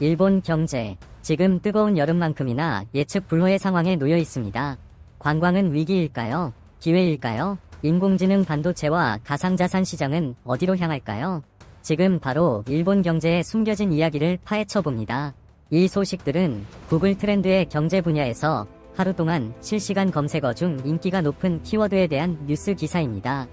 일본 경제. 지금 뜨거운 여름만큼이나 예측 불허의 상황에 놓여 있습니다. 관광은 위기일까요? 기회일까요? 인공지능 반도체와 가상자산 시장은 어디로 향할까요? 지금 바로 일본 경제의 숨겨진 이야기를 파헤쳐 봅니다. 이 소식들은 구글 트렌드의 경제 분야에서 하루 동안 실시간 검색어 중 인기가 높은 키워드에 대한 뉴스 기사입니다.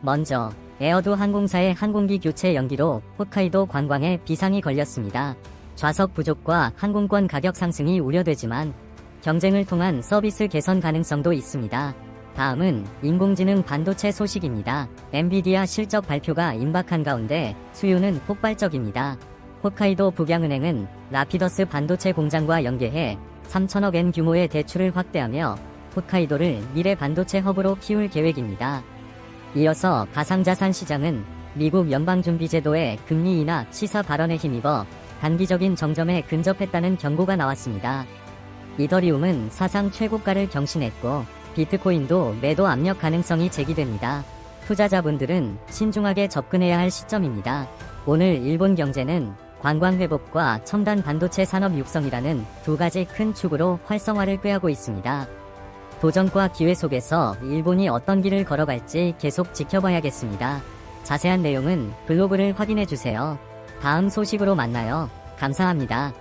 먼저 에어도 항공사의 항공기 교체 연기로 홋카이도 관광에 비상이 걸렸습니다. 좌석 부족과 항공권 가격 상승이 우려되지만 경쟁을 통한 서비스 개선 가능성도 있습니다. 다음은 인공지능 반도체 소식입니다. 엔비디아 실적 발표가 임박한 가운데 수요는 폭발적입니다. 홋카이도 북양은행은 라피더스 반도체 공장과 연계해 3천억 엔 규모의 대출을 확대하며 홋카이도를 미래 반도체 허브로 키울 계획입니다. 이어서 가상자산 시장은 미국 연방준비제도의 금리 인하 시사 발언에 힘입어 단기적인 정점에 근접했다는 경고가 나왔습니다. 이더리움은 사상 최고가를 경신했고 비트코인도 매도 압력 가능성이 제기됩니다. 투자자분들은 신중하게 접근해야 할 시점입니다. 오늘 일본 경제는 관광 회복과 첨단 반도체 산업 육성이라는 두 가지 큰 축으로 활성화를 꾀하고 있습니다. 도전과 기회 속에서 일본이 어떤 길을 걸어갈지 계속 지켜봐야겠습니다. 자세한 내용은 블로그를 확인해 주세요. 다음 소식으로 만나요. 감사합니다.